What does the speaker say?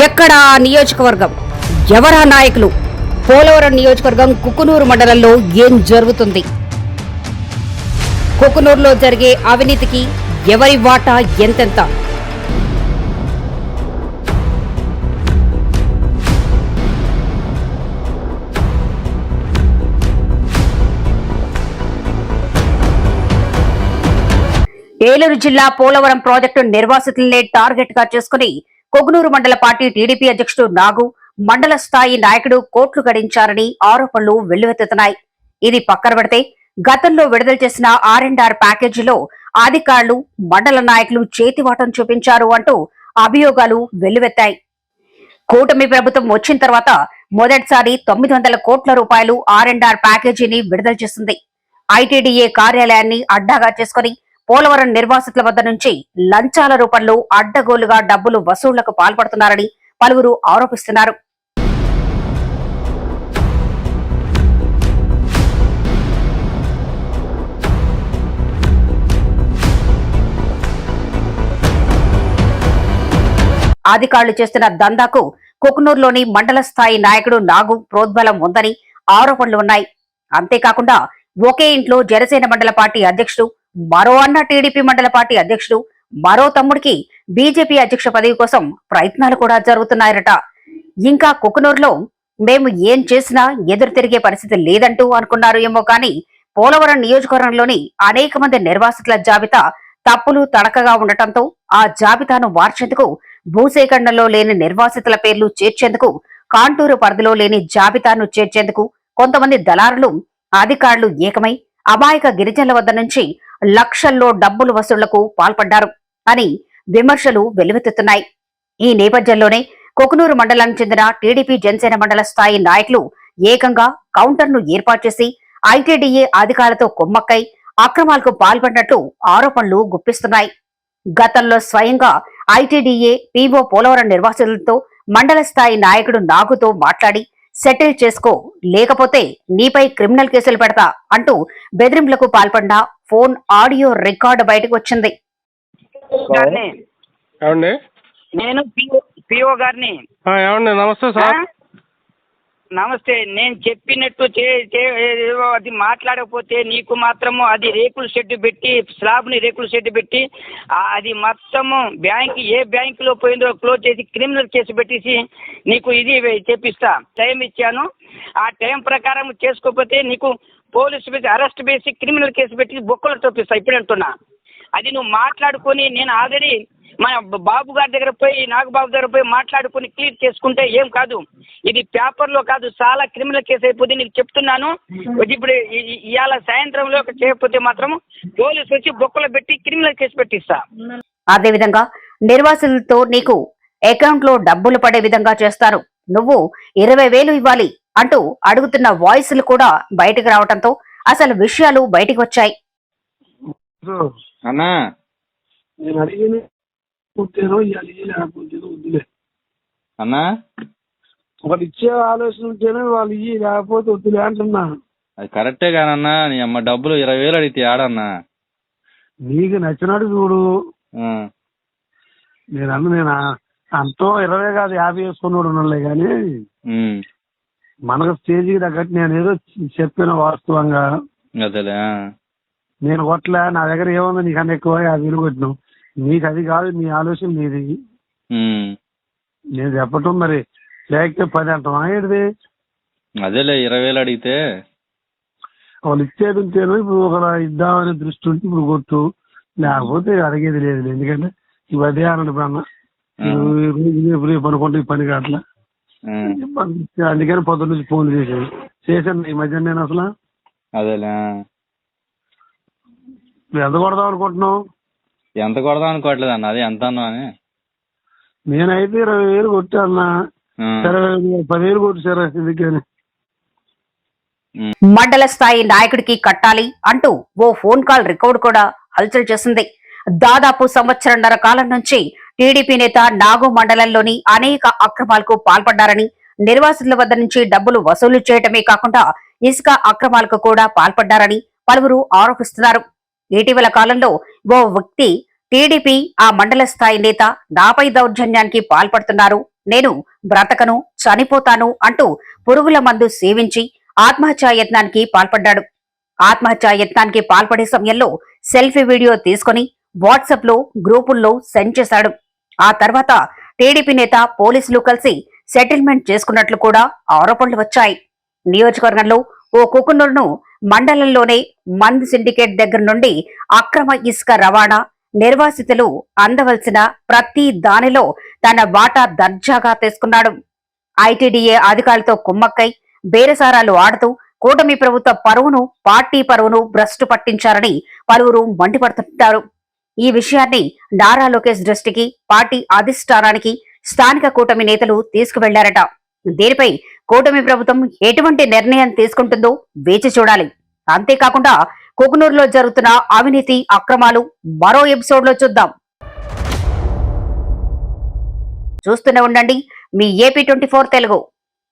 ఎక్కడ నియోజకవర్గం? ఎవరా నాయకులు? పోలవరం నియోజకవర్గం కుకునూరు మండలంలో ఏం జరుగుతుంది? కుకునూరులో జరిగే అవినీతికి ఎవరి వాటా ఎంతెంత? ఏలూరు జిల్లా పోలవరం ప్రాజెక్టు నిర్వాసితులనే టార్గెట్గా చేసుకుని కొగునూరు మండల పార్టీ టీడీపీ అధ్యక్షుడు నాగు మండల స్థాయి నాయకుడు కోట్లు గడించారని ఆరోపణలు వెల్లువెత్తుతున్నాయి. ఇది పక్కన పెడితే గతంలో విడుదల చేసిన ఆర్ అండ్ ఆర్ ప్యాకేజీలో అధికారులు మండల నాయకులు చేతివాటం చూపించారు అంటూ అభియోగాలు వెల్లువెత్తాయి. కూటమి ప్రభుత్వం వచ్చిన తర్వాత మొదటిసారి తొమ్మిది వందల కోట్ల రూపాయలు ఆర్ అండ్ ఆర్ ప్యాకేజీని విడుదల చేసింది. ఐటీడీఏ కార్యాలయాన్ని అడ్డాగా చేసుకుని పోలవరం నిర్వాసితుల వద్ద నుంచి లంచాల రూపంలో అడ్డగోలుగా డబ్బులు వసూళ్ళకు పాల్పడుతున్నారని పలువురు ఆరోపిస్తున్నారు. అధికారులు చేస్తున్న దందాకు కుకునూరులోని మండల స్థాయి నాయకుడు నాగు ప్రోద్బలం ఉందని ఆరోపణలు ఉన్నాయి. అంతేకాకుండా ఒకే ఇంట్లో జనసేన మండల పార్టీ అధ్యక్షుడు మరో అన్న టీడీపీ మండల పార్టీ అధ్యక్షుడు మరో తమ్ముడికి బీజేపీ అధ్యక్ష పదవి కోసం ప్రయత్నాలు కూడా జరుగుతున్నాయట. ఇంకా కుకునూరులో మేము ఏం చేసినా ఎదురు తిరిగే పరిస్థితి లేదంటూ అనుకున్నారు ఏమో కానీ పోలవరం నియోజకవర్గంలోని అనేక మంది నిర్వాసితుల జాబితా తప్పులు తడకగా ఉండటంతో ఆ జాబితాను మార్చేందుకు భూసేకరణలో లేని నిర్వాసితుల పేర్లు చేర్చేందుకు కాంటూరు పరిధిలో లేని జాబితాను చేర్చేందుకు కొంతమంది దళారులు అధికారులు ఏకమై అమాయక గిరిజనుల వద్ద నుంచి లక్షల్లో డబ్బులు వసూళ్ళకు పాల్పడ్డారు. అని విమర్శలు వెలువెత్తుతున్నాయి. ఈ నేపథ్యంలోనే కొకునూరు మండలానికి చెందిన టీడీపీ జనసేన మండల స్థాయి నాయకులు ఏకంగా కౌంటర్ను ఏర్పాటు చేసి ఐటీడీఏ అధికారులతో కుమ్మక్కై అక్రమాలకు పాల్పడినట్లు ఆరోపణలు గుప్పిస్తున్నాయి. గతంలో స్వయంగా ఐటీడీఏ పీఓ పోలవరం నిర్వాసితులతో మండల స్థాయి నాయకుడు నాగుతో మాట్లాడి సెటిల్ చేసుకో లేకపోతే నీపై క్రిమినల్ కేసులు పెడతా అంటూ బెదిరింపులకు పాల్పడిన ఫోన్ ఆడియో రికార్డు బయటకు వచ్చింది. గారిని. ఏమండి నేను పిఓ పిఓ గారిని. ఆ, ఏమండి నమస్తే ఆ? సార్ నమస్తే నేను చెప్పినట్టు చే చే- ఏదో అది మాట్లాడకపోతే నీకు మాత్రము అది రేకుల షెడ్ పెట్టి స్లాబ్ని రేకుల షెడ్ పెట్టి ఆ, అది మొత్తము బ్యాంక్ ఏ బ్యాంకులో పోయిందో క్లోజ్ చేసి క్రిమినల్ కేసు పెట్టేసి నీకు ఇది చేపిస్తా టైం ఇచ్చాను. ఆ టైం ప్రకారం చేసుకోకపోతే నీకు పోలీసు మీద అరెస్ట్ చేసి క్రిమినల్ కేసు పెట్టి బొక్కలు చూపిస్తా ఇప్పుడు అంటున్నా. అది నువ్వు మాట్లాడుకొని నేను ఆల్రెడీ మన బాబు గారి దగ్గర పోయి నాగబాబు దగ్గర పోయి మాట్లాడుకొని క్లియర్ చేసుకుంటే ఏం కాదు. ఇది పేపర్లో కాదు చాలా క్రిమినల్ కేసు అయిపోతుంది నీకు చెప్తున్నాను. ఇప్పుడు ఇవాళ సాయంత్రంలో చేయకపోతే మాత్రం పోలీసు వచ్చి బొక్కలు పెట్టి క్రిమినల్ కేసు పెట్టిస్తా. అదేవిధంగా నిర్వాసితులతో నీకు అకౌంట్లో డబ్బులు పడే విధంగా చేస్తారు. నువ్వు ఇరవై వేలు ఇవ్వాలి. అంటూ అడుగుతున్న వాయిస్లు కూడా బయటకు రావడంతో అసలు విషయాలు బయటకు వచ్చాయి. అన్నా. నేను అడిగిన ఇవాళ వద్దులే. అన్నా. ఒకటి ఇచ్చే ఆలోచన ఉంటేనే వాళ్ళు ఇయ్యి లేకపోతే వద్దులే అంటున్నా. అది కరెక్టే కానన్నా నీ అమ్మ డబ్బులు ఇరవై వేలు అడిగితే ఆడన్నా నీకు నచ్చినట్టు చూడు. నేను అన్న నేను అంతో ఇరవై కాదు యాభై వేసుకున్నాడు ఉన్నలే కానీ మనకు స్టేజ్కి తగ్గట్టు నేను ఏదో చెప్పిన వాస్తవంగా అదేలే. నేను కొట్లా నా దగ్గర ఏముంది నీకు అన్న ఎక్కువ యాభై వేలు కొట్టినావు. నీకు అది కాదు నీ ఆలోచన నీది. నేను చెప్పటం మరి లేకపోతే పది అంటాం ఏంటిది అదేలే ఇరవై వేలు అడిగితే. వాళ్ళు ఇచ్చేది ఉంటేనో ఇప్పుడు ఒక ఇద్దామనే దృష్టి ఉంటే ఇప్పుడు కొట్టు. లేకపోతే అడిగేది లేదు ఎందుకంటే ఈ అదే అన్నాడు ఇప్పుడు అన్న రేపు రేపు అనుకుంటే ఈ పని కావట్లా. అందుకని పొద్దున్న నుంచి ఫోన్ చేసేది చేశాను ఈ మధ్య నేను అసలు. అదేలే ఎంత కొడదాం అనుకుంటున్నావు? ఎంత కొడదాం అనుకోవట్లేదు అన్న అది ఎంత అన్నా అని. నేనైతే ఇరవై వేలు కొట్టాను ఆ, సరే పదివేలు కొట్టు సరే ఎందుకని మండల స్థాయి నాయకుడికి కట్టాలి అంటూ ఓ ఫోన్ కాల్ రికార్డు కూడా హల్చల్ చేసింది. దాదాపు సంవత్సరంన్నర కాలం నుంచి టీడీపీ నేత నాగు మండలంలోని అనేక అక్రమాలకు పాల్పడ్డారని నిర్వాసితుల వద్ద నుంచి డబ్బులు వసూలు చేయటమే కాకుండా ఇసుక అక్రమాలకు కూడా పాల్పడ్డారని పలువురు ఆరోపిస్తున్నారు. ఇటీవల కాలంలో ఓ వ్యక్తి టీడీపీ ఆ మండల స్థాయి నేత నాపై దౌర్జన్యానికి పాల్పడుతున్నారు. నేను బ్రతకను చనిపోతాను అంటూ పురుగుల మందు సేవించి ఆత్మహత్యా యత్నానికి పాల్పడ్డాడు. ఆత్మహత్యా యత్నానికి పాల్పడే సమయంలో సెల్ఫీ వీడియో తీసుకొని వాట్సాప్లో గ్రూపుల్లో సెండ్ చేశాడు. ఆ తర్వాత టీడీపీ నేత పోలీసులు కలిసి సెటిల్మెంట్ చేసుకున్నట్లు కూడా ఆరోపణలు వచ్చాయి. నియోజకవర్గంలో ఓ కుకునూరును మండలంలోనే మంద్ సిండికేట్ దగ్గర నుండి అక్రమ ఇసుక రవాణా నిర్వాసితులు అందవలసిన ప్రతి దానిలో తన వాటా దర్జాగా తీసుకున్నాడు. ఐటీడీఏ అధికారులతో కుమ్మక్కై బేరసారాలు ఆడుతూ కూటమి ప్రభుత్వ పరువును పార్టీ పరువును భ్రష్టు పట్టించారని పలువురు మండిపడుతుంటారు. ఈ విషయాన్ని నారా లోకేష్ దృష్టికి పార్టీ అధిష్టానానికి స్థానిక కూటమి నేతలు తీసుకువెళ్ళారట. దీనిపై కూటమి ప్రభుత్వం ఎటువంటి నిర్ణయం తీసుకుంటుందో వేచి చూడాలి. అంతేకాకుండా కుకునూరులో జరుగుతున్న అవినీతి అక్రమాలు మరో ఎపిసోడ్లో చూద్దాం. చూస్తూనే ఉండండి. మీ ఏపీ ట్వంటీ తెలుగు.